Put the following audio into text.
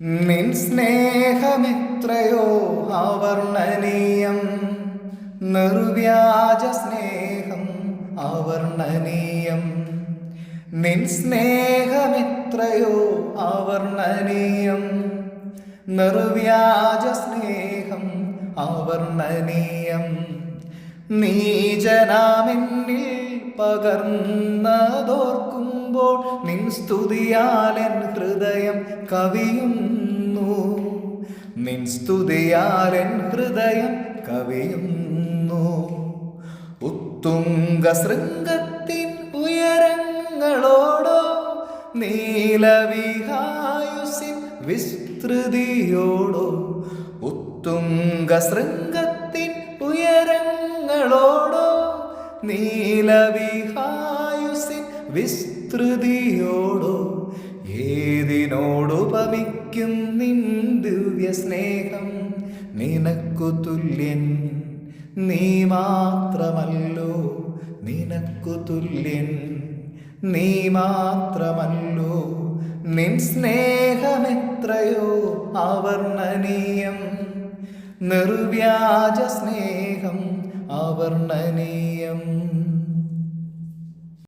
നിൻ സ്നേഹമെത്രയോ അവർണനീയം നിർവ്യാജ സ്നേഹം അവർണനീയം നിൻ സ്നേഹമെത്രയോ അവർണനീയം നിർവ്യാജ സ്നേഹം അവർണനീയം നീജനാമെന്നിൽ പകർന്നതോർക്കുമ്പോൾ നിൻ സ്തുതിയാലൻ ഹൃദയം കവിയുന്നു. നിൻ സ്തുതിയാലൻ ഹൃദയം കവിയുന്നു. ഉത്തുംഗ ശൃംഗത്തിൻ ഉയരങ്ങളോടോ നീലവിഹായുസിൻ വിസ്തൃതിയോടോ ഉത്തുംഗ ശൃംഗത്തിൻ ഉയരങ്ങളോടോ നീലവിഹായുസിൻ വിസ്തൃതിയോടോ ഏതിനോടുപമിക്കും നിൻ ദിവ്യ സ്നേഹം നിനക്കു തുല്യൻ നീ മാത്രമല്ലോ. നിനക്കു തുല്യൻ നീ മാത്രമല്ലോ. നിൻ സ്നേഹമെത്രയോ അവർണനീയം. നിർവ്യാജ സ്നേഹം അവർണനീയം.